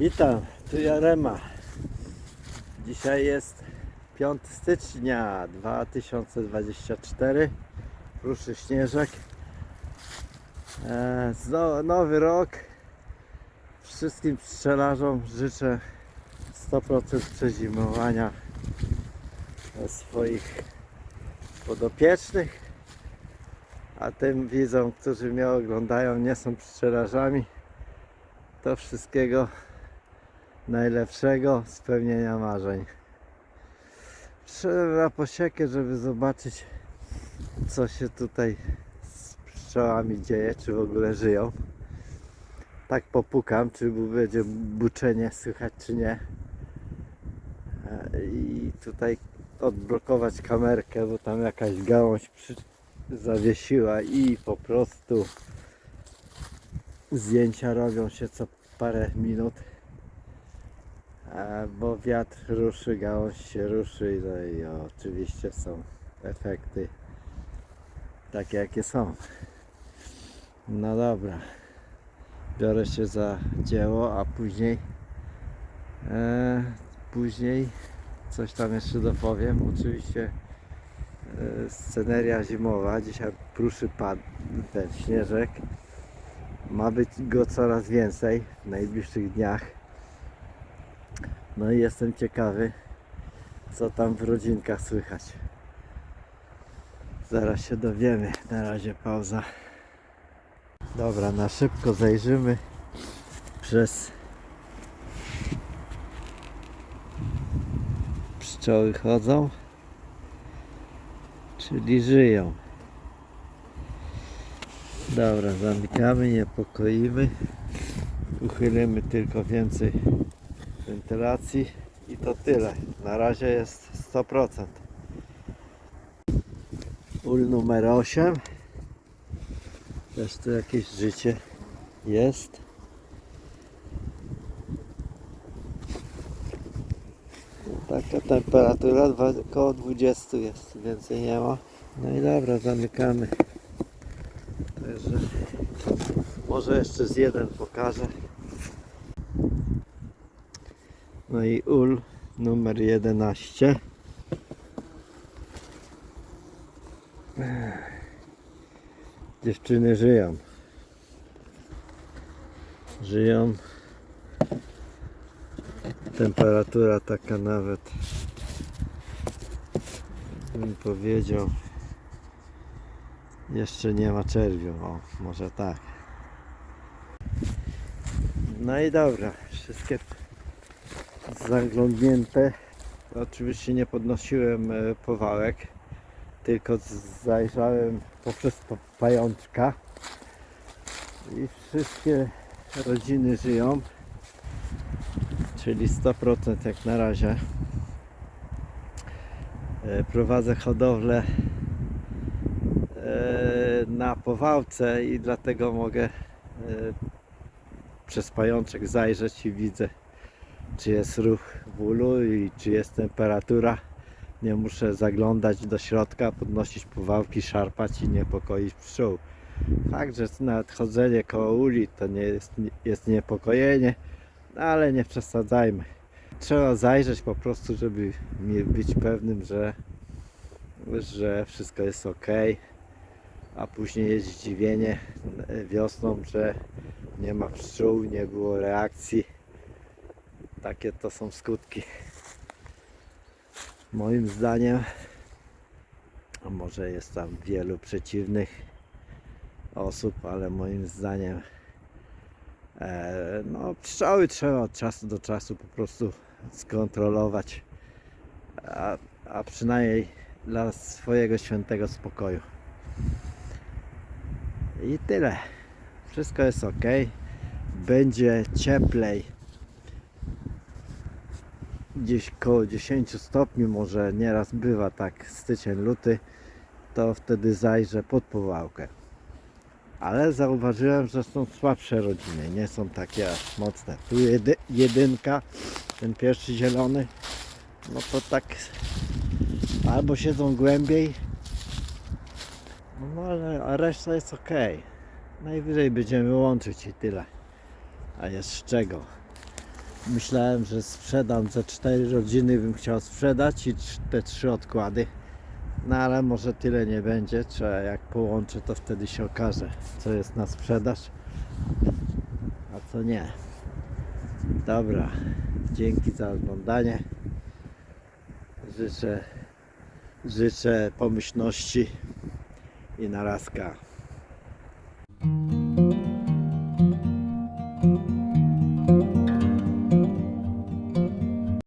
Witam, tu Jarema. Dzisiaj jest 5 stycznia 2024. Ruszy śnieżek. E, nowy rok. Wszystkim pszczelarzom życzę 100% przezimowania e, swoich podopiecznych. A tym widzom, którzy mnie oglądają, nie są pszczelarzami, to wszystkiego najlepszego spełnienia marzeń. Na posiekę, żeby zobaczyć co się tutaj z pszczołami dzieje, czy w ogóle żyją. Tak popukam, czy będzie buczenie słychać, czy nie. E, I tutaj odblokować kamerkę, bo tam jakaś gałąź przy... zawiesiła i po prostu zdjęcia robią się co parę minut. Bo wiatr ruszy, gałąź się ruszy no i oczywiście są efekty takie jakie są. No dobra, biorę się za dzieło, a później e, później coś tam jeszcze dopowiem. Oczywiście e, sceneria zimowa, dzisiaj pruszy padł ten śnieżek. Ma być go coraz więcej w najbliższych dniach. No i jestem ciekawy, co tam w rodzinkach słychać. Zaraz się dowiemy. Na razie pauza. Dobra, na szybko zajrzymy przez pszczoły chodzą, czyli żyją. Dobra, zamykamy, niepokoimy. Uchylimy tylko więcej wentylacji i to tyle. Na razie jest 100%. Ul numer 8. Też tu jakieś życie jest. Taka temperatura około 20 jest, więcej nie ma. No i dobra, zamykamy. Także może jeszcze z jeden pokażę. No i ul numer 11. Dziewczyny żyją. Żyją. Temperatura taka nawet bym powiedział jeszcze nie ma czerwiu. O, może tak. No i dobra, wszystkie zaglądnięte. Oczywiście nie podnosiłem e, powałek, tylko zajrzałem poprzez pa- pajączka i wszystkie rodziny żyją, czyli 100% jak na razie. E, Prowadzę hodowlę e, na powałce i dlatego mogę przez pajączek zajrzeć i widzę czy jest ruch w ulu i czy jest temperatura. Nie muszę zaglądać do środka, podnosić powałki, szarpać i niepokoić pszczół. Fakt, że nawet chodzenie koło uli to nie jest, jest niepokojenie, no ale nie przesadzajmy. Trzeba zajrzeć po prostu, żeby być pewnym, że, że wszystko jest ok, a później jest zdziwienie wiosną, że nie ma pszczół, nie było reakcji takie to są skutki. Moim zdaniem, a może jest tam wielu przeciwnych osób, ale moim zdaniem e, no, pszczoły trzeba od czasu do czasu po prostu skontrolować, a, a przynajmniej dla swojego świętego spokoju. I tyle. Wszystko jest ok. Będzie cieplej gdzieś koło 10 stopni może nieraz bywa tak styczeń, luty to wtedy zajrzę pod powałkę. Ale zauważyłem, że są słabsze rodziny, nie są takie aż mocne. Tu jedy, jedynka ten pierwszy zielony no to tak albo siedzą głębiej no ale a reszta jest ok najwyżej będziemy łączyć i tyle. A jest z czego Myślałem, że sprzedam ze cztery rodziny bym chciał sprzedać i te trzy odkłady. No ale może tyle nie będzie. Trzeba jak połączę to wtedy się okaże co jest na sprzedaż, a co nie. Dobra. Dzięki za oglądanie. Życzę, życzę pomyślności i narazka.